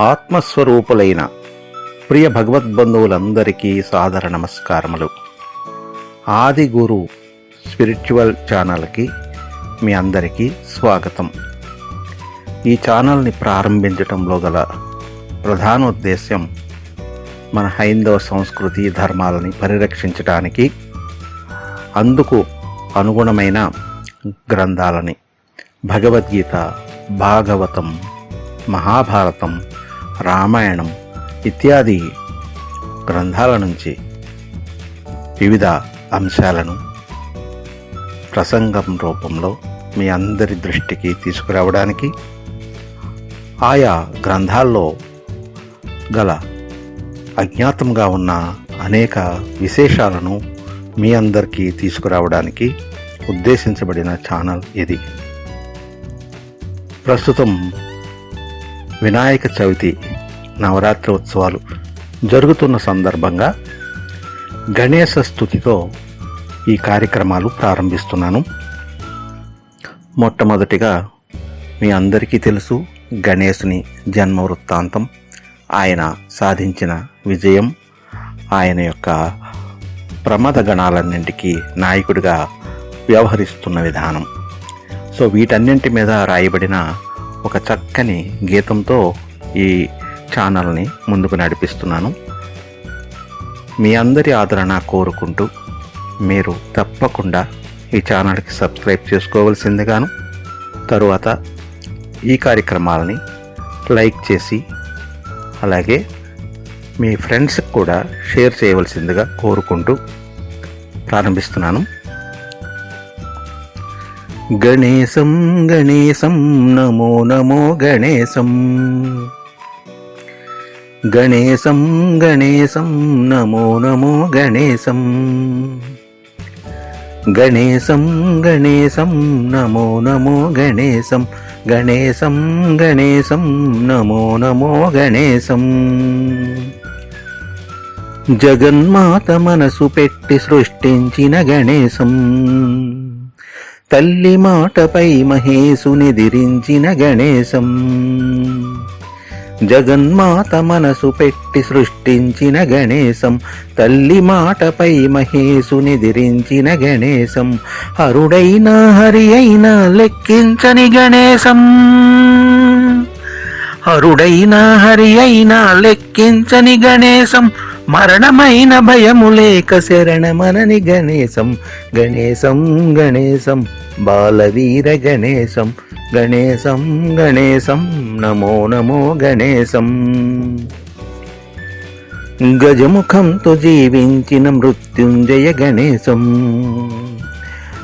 ఆత్మస్వరూపులైన ప్రియ భగవద్బంధువులందరికీ సాదర నమస్కారములు. ఆది గురు స్పిరిచువల్ ఛానల్కి మీ అందరికీ స్వాగతం. ఈ ఛానల్ని ప్రారంభించటంలో గల ప్రధాన ఉద్దేశ్యం మన హైందవ సంస్కృతి ధర్మాలని పరిరక్షించడానికి అందుకు అనుగుణమైన గ్రంథాలని భగవద్గీత భాగవతం మహాభారతం రామాయణం ఇత్యాది గ్రంథాల నుంచి వివిధ అంశాలను ప్రసంగం రూపంలో మీ అందరి దృష్టికి తీసుకురావడానికి ఆయా గ్రంథాల్లో గల అజ్ఞాతంగా ఉన్న అనేక విశేషాలను మీ అందరికీ తీసుకురావడానికి ఉద్దేశించబడిన ఛానల్ ఇది. ప్రస్తుతం వినాయక చవితి నవరాత్రి ఉత్సవాలు జరుగుతున్న సందర్భంగా గణేశ స్థుతితో ఈ కార్యక్రమాలు ప్రారంభిస్తున్నాను. మొట్టమొదటిగా మీ అందరికీ తెలుసు గణేశుని జన్మ వృత్తాంతం ఆయన సాధించిన విజయం ఆయన యొక్క ప్రమాద గణాలన్నింటికీ నాయకుడిగా వ్యవహరిస్తున్న విధానం. సో వీటన్నింటి మీద రాయబడిన ఒక చక్కని గీతంతో ఈ ఛానల్ని ముందుకు నడిపిస్తున్నాను. మీ అందరి ఆదరణ కోరుకుంటూ మీరు తప్పకుండా ఈ ఛానల్కి సబ్స్క్రైబ్ చేసుకోవలసిందిగాను తరువాత ఈ కార్యక్రమాలని లైక్ చేసి అలాగే మీ ఫ్రెండ్స్కి కూడా షేర్ చేయవలసిందిగా కోరుకుంటూ ప్రారంభిస్తున్నాను. గణేశం గణేశం నమో నమో గణేశం. గణేశం గణేశం నమో నమో గణేశం. గణేశం గణేశం నమో నమో గణేశం. గణేశం గణేశం నమో నమో గణేశం. జగన్మాత మనసు పెట్టి సృష్టించిన గణేశం. తల్లి మాటపై మహేశునిదిరించిన గణేశం. జగన్మాత మనసు పెట్టి సృష్టించిన గణేశం. తల్లి మాటపై మహేశునిదిరించిన గణేశం. హరుడైన హరి అయినా లెక్కించని గణేశం. హరుడైన హరి అయినా లెక్కించని గణేశం. మరణమైన భయము లేక శరణమనని గణేశం. గణేశం గణేశం. బాలవీర గణేశం గణేశం గణేశం నమో నమో గణేశం. గజముఖంతో జీవించిన మృత్యుంజయ గణేశం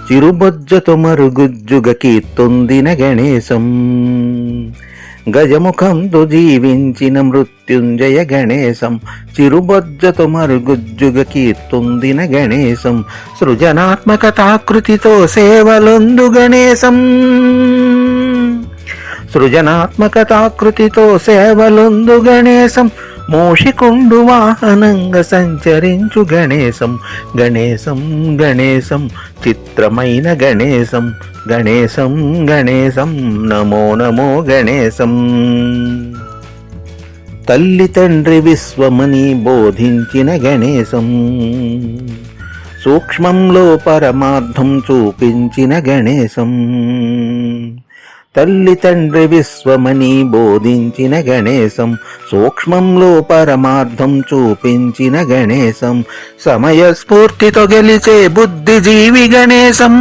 చిరుబొజ్జతో మరుగుజ్జుగ కీర్తొందిన గణేశం. గజముఖం జీవించిన మృత్యుంజయ గణేశం చిరుబొజ్జతో మరుగుజ్జుగ కీర్తుందిన గణేశం సృజనాత్మకతాకృతితో సేవలొందు గణేశం. సృజనాత్మకతాకృతితో సేవలొందు గణేశం మోషికొండు వాహనంగా సంచరించు గణేశం. గణేశం గణేశం చిత్రమైన గణేశం. గణేశం గణేశం నమో నమో గణేశం. తల్లి తండ్రి విశ్వమని బోధించిన గణేశం. సూక్ష్మంలో పరమార్థం చూపించిన గణేశం. తల్లి తండ్రి విశ్వమని బోధించిన గణేశం సూక్ష్మంలో పరమార్థం చూపించిన గణేశం సమయస్ఫూర్తితో గెలిచే బుద్ధిజీవి గణేశం.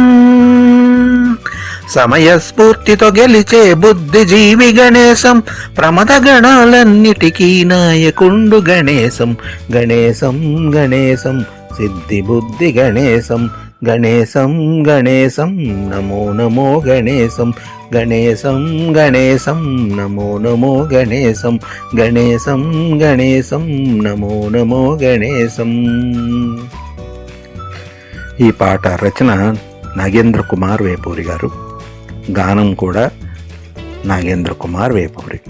సమయస్ఫూర్తితో గెలిచే బుద్ధిజీవి గణేశం ప్రమద గణాలన్నిటికీ నాయకుండు గణేశం. గణేశం గణేశం సిద్ధి బుద్ధి గణేశం గణేశం గణేశం నమో నమో గణేశం. గణేశం గణేశం నమో నమో గణేశం. గణేశం గణేశం నమో నమో గణేశం. ఈ పాట రచన నాగేంద్ర కుమార్ వేపూరి గారు. గానం కూడా నాగేంద్ర కుమార్ వేపూరి.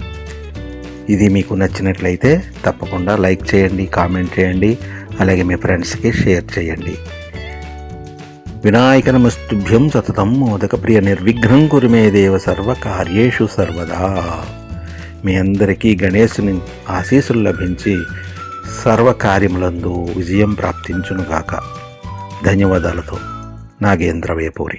ఇది మీకు నచ్చినట్లయితే తప్పకుండా లైక్ చేయండి కామెంట్ చేయండి. అలాగే మీ ఫ్రెండ్స్కి షేర్ చేయండి. వినాయక నమస్తుభ్యం సతతం మోదక ప్రియ నిర్విఘ్నం కురుమే దేవ సర్వకార్యేషు సర్వదా మీ అందరికీ గణేశుని ఆశీస్సులు లభించి సర్వకార్యములందు విజయం ప్రాప్తించునుగాక. ధన్యవాదాలతో నాగేంద్ర వేపూరి.